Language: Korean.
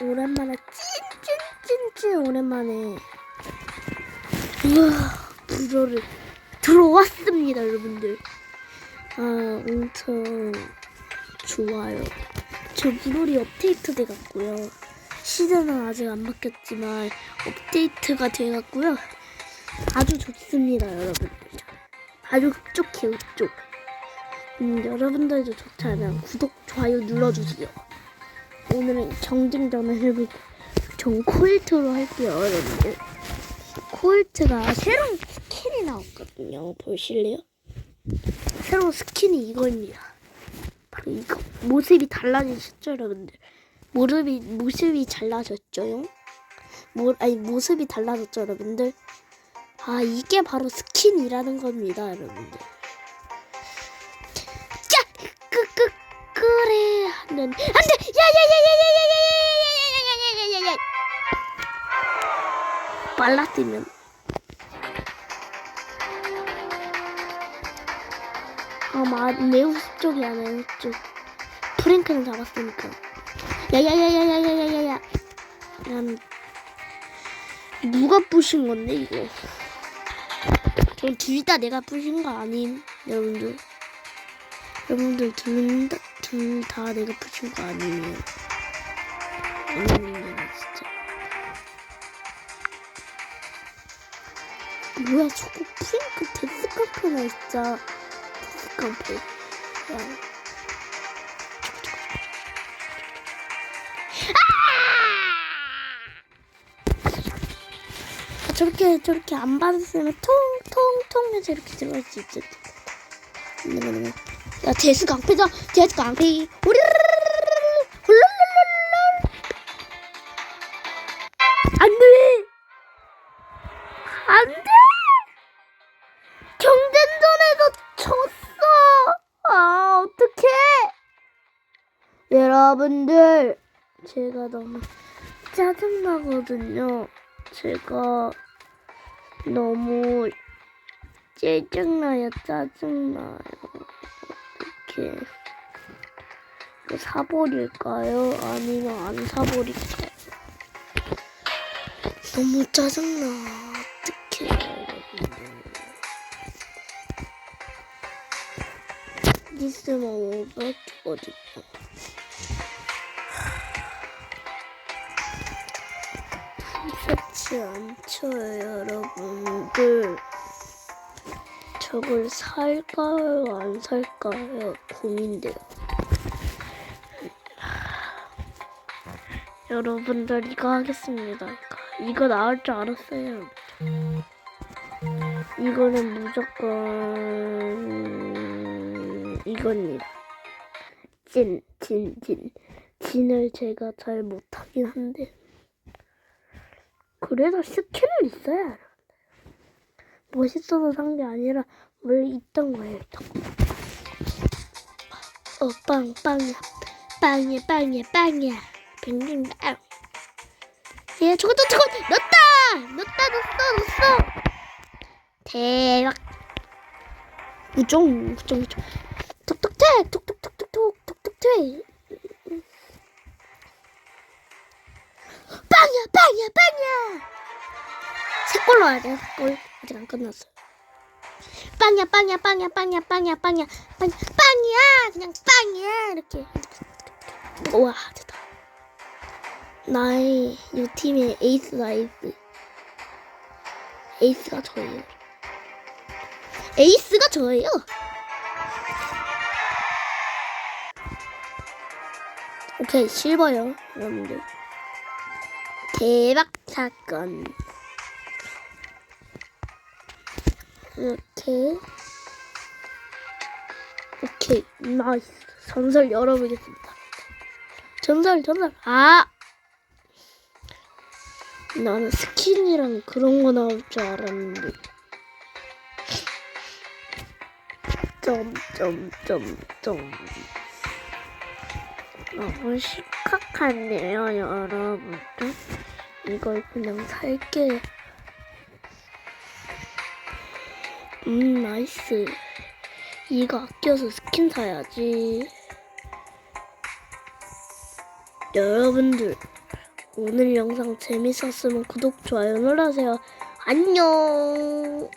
오랜만에 찐찐찐찐 오랜만에 우와 부조를 들어왔습니다 여러분들. 아 엄청 좋아요. 저 부롤이 업데이트 돼갔고요. 시즌은 아직 안 바뀌었지만 업데이트가 돼갔고요. 아주 좋습니다 여러분들 아주 흡족해요 흡족. 음, 여러분들도 좋다면 구독 좋아요 눌러주세요 오늘은 경쟁전을 해볼 전 코일트로 할게요 여러분들. 코일트가 새로운 스킨이 나왔거든요. 보실래요? 새로운 스킨이 이거입니다. 바로 이거. 모습이 달라지셨죠 여러분들? 모습이 모습이 달라졌죠요? 모, 아니 모습이 달라졌죠 여러분들? 아 이게 바로 스킨이라는 겁니다 여러분들 그래 하는 안돼 야야야야야야야야야야야야야야야야야야야 빨라 뛰면 아마 매우 쪽이 아니에요 쪽 프랭크는 잡았으니까 야야야야야야야야야 난 누가 부신 건데 이거 전 둘 다 내가 부신 거 아님 여러분들 여러분들 둘다 내가 부신 거 아니에요. 아닙니다 진짜. 뭐야 저거 프랭크 데스카페나 진짜. 데스카페. 야. 아! 저렇게 저렇게 안 받았으면 통통통 해서 이렇게 들어갈 수 텐데 야 데스 강패다 데스 강패. 우리르르르르르 훌룰룰룰룰 안돼 안돼 경쟁전에서 졌어 아 어떡해 여러분들 제가 너무 짜증나거든요 제가 너무 짜증나요 짜증나요 이거 사버릴까요? 아니면 안 사버릴까요? 너무 짜증나 어떡해 있으면 500거든요 좋지 않죠 여러분들 저걸 살까요? 안 살까요? 고민돼요. 여러분들 이거 하겠습니다. 이거, 이거 나올 줄 알았어요. 이거는 무조건 이겁니다. 진 진, 진. 진을 제가 잘 못하긴 한데. 그래도 스킬은 있어야. 멋있어서 산 게 아니라 원래 있던 거예요. 있던 거. 어, 빵, 빵이야. 빵이야, 빵이야, 빵이야. 빙빙 빵. 예, 저거, 저, 저거, 넣었다! 넣었다, 넣었어, 넣었어! 대박. 우종, 우종, 우종. 톡톡톡, 톡톡톡톡 톡, 톡톡톡. 빵이야, 빵이야, 빵이야! 세골 넣어야 돼, 세골. 아직 안 끝났어. 빵이야, 빵이야, 빵이야, 빵이야, 빵이야, 빵이야, 빵, 빵이야! 그냥 빵이야! 이렇게. 우와, 됐다. 나의 이 팀의 에이스다, 에이스. 에이스가 저예요. 에이스가 저예요. 오케이, 실버요, 여러분들. 대박 사건. 이 렇게. 오케이, 나이스. 전설 열어보겠습니다. 전설, 전설. 아! 나는 스킨이랑 그런 거 나올 줄 알았는데. 점, 점, 점, 점. 너무 심각하네요, 여러분들. 이걸 그냥 살게. 음, 나이스. 이거 아껴서 스킨 사야지. 여러분들 오늘 영상 재밌었으면 구독 좋아요 눌러주세요 안녕